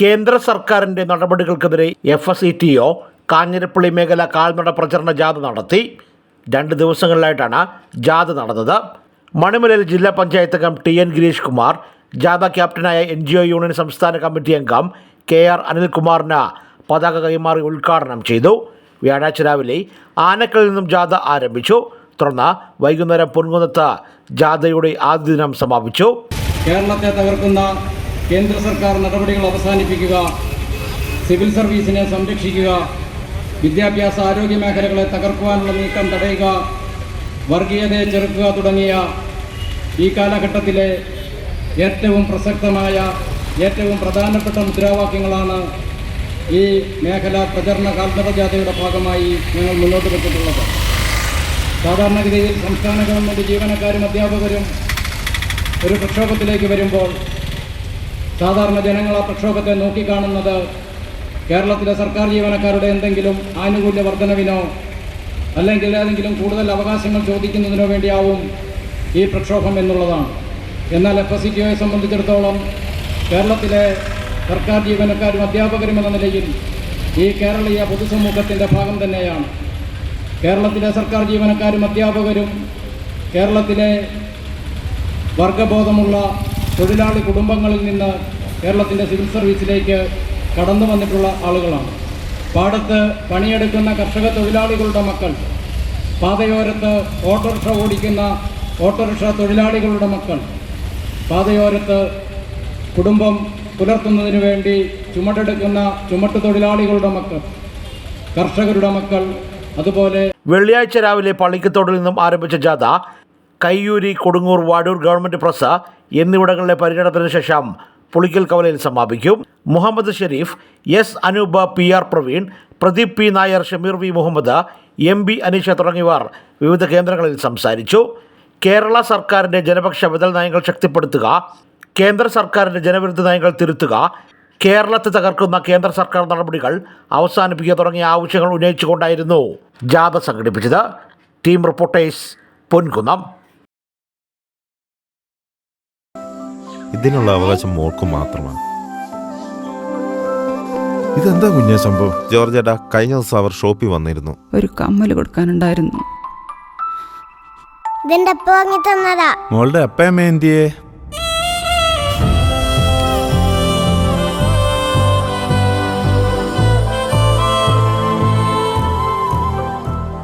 കേന്ദ്ര സർക്കാരിന്റെ നടപടികൾക്കെതിരെ F S E T O Kanjirappally മേഖല കാൽനട പ്രചരണ ജാഥ നടത്തി. രണ്ട് ദിവസങ്ങളിലായിട്ടാണ് ജാഥ നടന്നത്. മണിമലയിൽ ജില്ലാ പഞ്ചായത്ത് അംഗം ടി എൻ ഗിരീഷ് കുമാർ ജാഥ ക്യാപ്റ്റനായ എൻ ജി ഒ യൂണിയൻ സംസ്ഥാന കമ്മിറ്റി അംഗം കെ ആർ അനിൽകുമാറിന് പതാക കൈമാറി ഉദ്ഘാടനം ചെയ്തു. വ്യാഴാഴ്ച രാവിലെ ആനക്കളിൽ നിന്നും ജാഥ ആരംഭിച്ചു. തുടർന്ന് വൈകുന്നേരം പൊൻകുന്നത്ത് ജാഥയുടെ ആദ്യ ദിനം സമാപിച്ചു. കേരളത്തെ തകർക്കുന്ന കേന്ദ്ര സർക്കാർ നടപടികൾ അവസാനിപ്പിക്കുക സിവിൽ സർവീസിനെ സംരക്ഷിക്കുക വിദ്യാഭ്യാസ ആരോഗ്യ മേഖലകളെ തകർക്കുവാനുള്ള നീക്കം തടയുക വർഗീയതയെ ചെറുക്കുക തുടങ്ങിയ ഈ കാലഘട്ടത്തിലെ ഏറ്റവും പ്രസക്തമായ ഏറ്റവും പ്രധാനപ്പെട്ട മുദ്രാവാക്യങ്ങളാണ് ഈ മേഖല പ്രചരണ കാൽനട ജാഥയുടെ ഭാഗമായി ഞങ്ങൾ മുന്നോട്ട് വെച്ചിട്ടുള്ളത്. സാധാരണഗതിയിൽ സംസ്ഥാന ഗവൺമെന്റ് ജീവനക്കാരും അധ്യാപകരും ഒരു പ്രക്ഷോഭത്തിലേക്ക് വരുമ്പോൾ സാധാരണ ജനങ്ങൾ ആ പ്രക്ഷോഭത്തെ നോക്കിക്കാണുന്നത് കേരളത്തിലെ സർക്കാർ ജീവനക്കാരുടെ എന്തെങ്കിലും ആനുകൂല്യ വർധനവിനോ അല്ലെങ്കിൽ ഏതെങ്കിലും കൂടുതൽ അവകാശങ്ങൾ ചോദിക്കുന്നതിനോ വേണ്ടിയാവും ഈ പ്രക്ഷോഭം എന്നുള്ളതാണ്. എന്നാൽ എഫ് എസ് സംബന്ധിച്ചിടത്തോളം കേരളത്തിലെ സർക്കാർ ജീവനക്കാരും അധ്യാപകരും എന്ന നിലയിൽ ഈ കേരളീയ പൊതുസമൂഹത്തിന്റെ ഭാഗം തന്നെയാണ്. കേരളത്തിലെ സർക്കാർ ജീവനക്കാരും അധ്യാപകരും കേരളത്തിലെ വർഗബോധമുള്ള തൊഴിലാളി കുടുംബങ്ങളിൽ നിന്ന് കേരളത്തിന്റെ സിവിൽ സർവീസിലേക്ക് കടന്നു വന്നിട്ടുള്ള ആളുകളാണ്. പാടത്ത് പണിയെടുക്കുന്ന കർഷക തൊഴിലാളികളുടെ മക്കൾ പാതയോരത്ത് ഓട്ടോറിക്ഷ ഓടിക്കുന്ന ഓട്ടോറിക്ഷ തൊഴിലാളികളുടെ മക്കൾ പാതയോരത്ത് കുടുംബം പുലർത്തുന്നതിന് വേണ്ടി ചുമടെടുക്കുന്ന ചുമട്ട് തൊഴിലാളികളുടെ മക്കൾ കർഷകരുടെ മക്കൾ അതുപോലെ വെള്ളിയാഴ്ച രാവിലെ പള്ളിക്കത്തോടിൽ നിന്നും ആരംഭിച്ച ജാഥ കയ്യൂരി കൊടുങ്ങൂർ വാടൂർ ഗവൺമെന്റ് പ്രസ എന്നിവിടങ്ങളിലെ പര്യടനത്തിന് ശേഷം പുളിക്കൽ കവലയിൽ സമാപിക്കും. Muhammad Sharif S Anoopa P R Praveen Pradeep P Nair Shameer V Muhammad M B Aneesha തുടങ്ങിയവർ വിവിധ കേന്ദ്രങ്ങളിൽ സംസാരിച്ചു. കേരള സർക്കാരിന്റെ ജനപക്ഷ ബദൽ നയങ്ങൾ ശക്തിപ്പെടുത്തുക കേന്ദ്ര സർക്കാരിന്റെ ജനവിരുദ്ധ നയങ്ങൾ തിരുത്തുക കേരളത്തെ തകർക്കുന്ന കേന്ദ്ര സർക്കാർ നടപടികൾ അവസാനിപ്പിക്കുക തുടങ്ങിയ ആവശ്യങ്ങൾ ഉന്നയിച്ചുകൊണ്ടായിരുന്നു ജാഥ സംഘടിപ്പിച്ചത്. Team reporters Ponkunnam. ഇതിനുള്ള അവകാശം മോൾക്ക് മാത്രമാണ്. ഇതെന്താ കുഞ്ഞേ സംഭവം? ജോർജേട്ടാ കഴിഞ്ഞ ദിവസം അവർ ഷോപ്പിൽ വന്നിരുന്നു. ഒരു കമ്മൽ കൊടുക്കാനുണ്ടായിരുന്നു. ഇതെന്റെ അപ്പ വാങ്ങി തന്നതാ? മോളുടെ അപ്പയമ്മ എന്തിയേ?